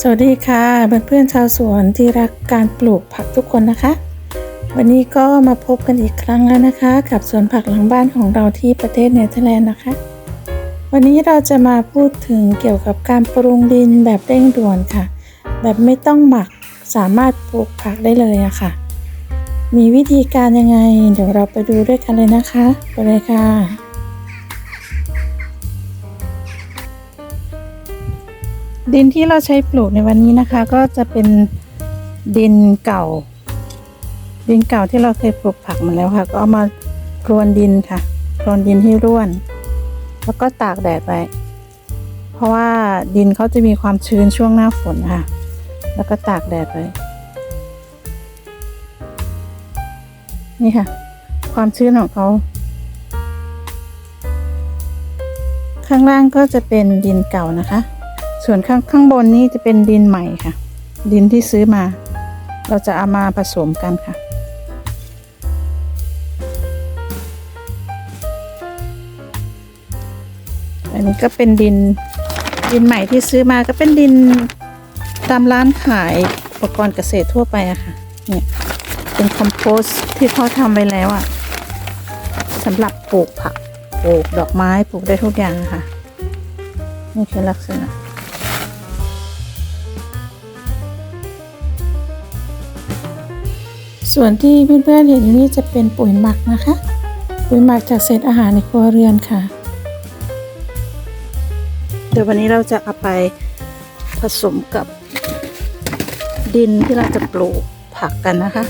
สวัสดีค่ะเพื่อนๆชาวสวนที่รักการปลูกผักทุกคนนะคะ วันนี้ก็มาพบกันอีกครั้งแล้วนะคะ กับสวนผักหลังบ้านของเราที่ประเทศเนเธอร์แลนด์นะคะ วันนี้เราจะมาพูดถึงเกี่ยวกับการปรุงดินแบบเร่งด่วนค่ะ แบบไม่ต้องหมักสามารถปลูกผักได้เลยอะค่ะ มีวิธีการยังไง เดี๋ยวเราไปดูด้วยกันเลยนะคะ ไปเลยค่ะ ดินที่เราใช้ปลูกในวันนี้นะคะ ก็จะเป็นดินเก่า ดินเก่าที่เราเคยปลูกผักมาแล้วค่ะ ก็เอามาพรวนดินค่ะพรวนดินให้ร่วน แล้วก็ตากแดดไว้เพราะว่าดินเขาจะมีความชื้นช่วงหน้าฝนค่ะ แล้วก็ตากแดดไว้นี่ค่ะ ความชื้นของเขาข้างล่างก็จะเป็นดินเก่านะคะ ส่วนข้างข้างบนนี้จะเป็นดินใหม่ค่ะ ดินที่ซื้อมา เราจะเอามาผสมกันค่ะ อันนี้ก็เป็นดินดินใหม่ที่ซื้อมาก็เป็นดินตามร้านขายอุปกรณ์เกษตรทั่วไปอะค่ะ เนี่ยเป็นคอมโพสที่เขาทำไว้แล้วอะสำหรับปลูกผัก ปลูกดอกไม้ ปลูกได้ทุกอย่างค่ะ นี่คือลักษณะ ส่วนที่เพื่อนๆเห็นนี่จะเป็นปุ๋ยหมักนะคะ ปุ๋ยหมักจากเศษอาหารในครัวเรือนค่ะ เดี๋ยววันนี้เราจะเอาไปผสมกับดินที่เราจะปลูกผักกันนะคะ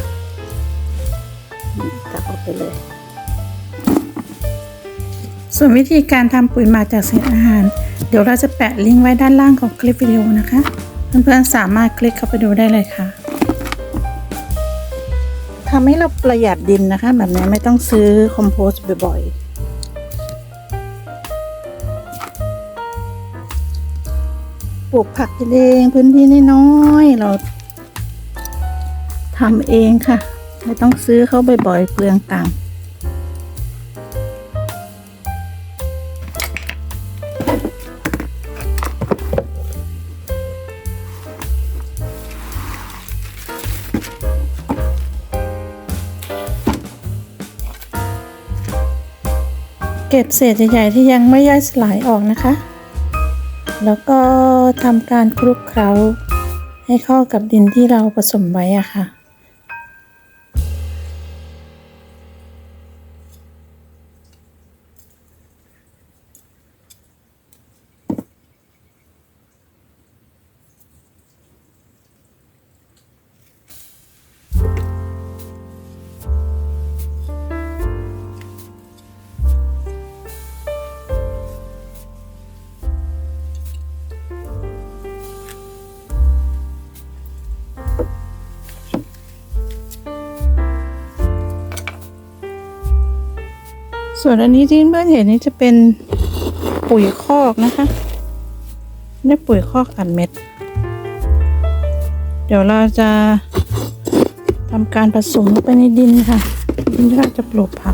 นี่ตักออกไปเลย ส่วนวิธีการทำปุ๋ยหมักจากเศษอาหาร เดี๋ยวเราจะแปะลิงก์ไว้ด้านล่างของคลิปวิดีโอนะคะ เพื่อนๆสามารถคลิกเข้าไปดูได้เลยค่ะ ทำให้เราประหยัดดินนะคะ แบบนี้ไม่ต้องซื้อคอมโพสต์บ่อยๆปลูกผักเองพื้นที่น้อยๆเราทำเองค่ะ ไม่ต้องซื้อเขาบ่อยๆเปลืองตังค์ ก็บเศษใหญ่ๆที่ยังไม่ย่อยสลายออกนะคะ แล้วก็ทำการคลุกเคล้าให้เข้ากับดินที่เราผสมไว้อะค่ะ ส่วนอันนี้ที่เพื่อนเห็นนี่จะเป็นปุ๋ยคอกนะคะนี่ปุ๋ยคอกอัดเม็ด เดี๋ยวเราจะทำการผสมลงไปในดินค่ะดินที่เราจะปลูกผัก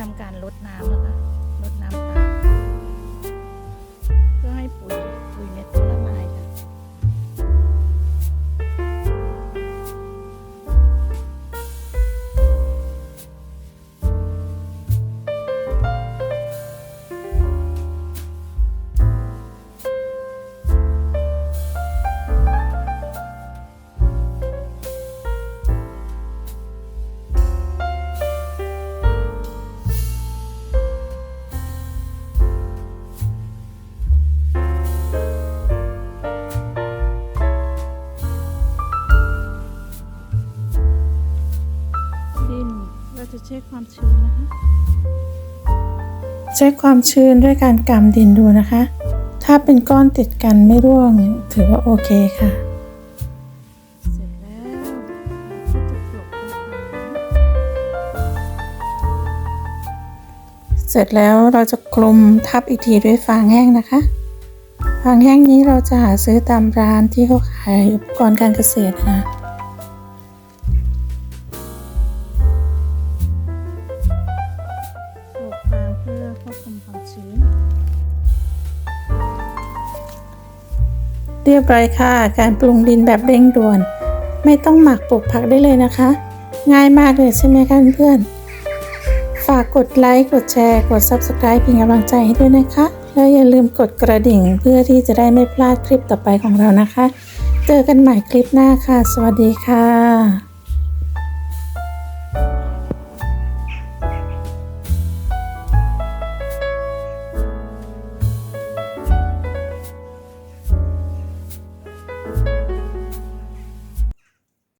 ทำการลดน้ำนะคะ ชื้นนะคะเช็ความชื้นด้วยการกำดินดูนะคะ ถ้าเป็นก้อนติดกันไม่ร่วงถือว่าโอเคค่ะเสร็จแล้วเราจะกลบฟางเสร็จแล้วเราจะคลุมทับอีกทีด้วยฟางแห้งนะคะ ฟางแห้งนี้เราจะหาซื้อตามร้านที่เขาขายอุปกรณ์การเกษตรนะ เรียบร้อยค่ะ การปรุงดินแบบเร่งด่วน ไม่ต้องหมักปลูกผักได้เลยนะคะ ง่ายมากเลยใช่ไหมคะเพื่อนๆฝากกดไลค์ กดแชร์ กด Subscribe เป็นกำลังใจให้ด้วยนะคะ แล้วอย่าลืมกดกระดิ่งเพื่อที่จะได้ไม่พลาดคลิปต่อไปของเรานะคะ เจอกันใหม่คลิปหน้าค่ะ สวัสดีค่ะ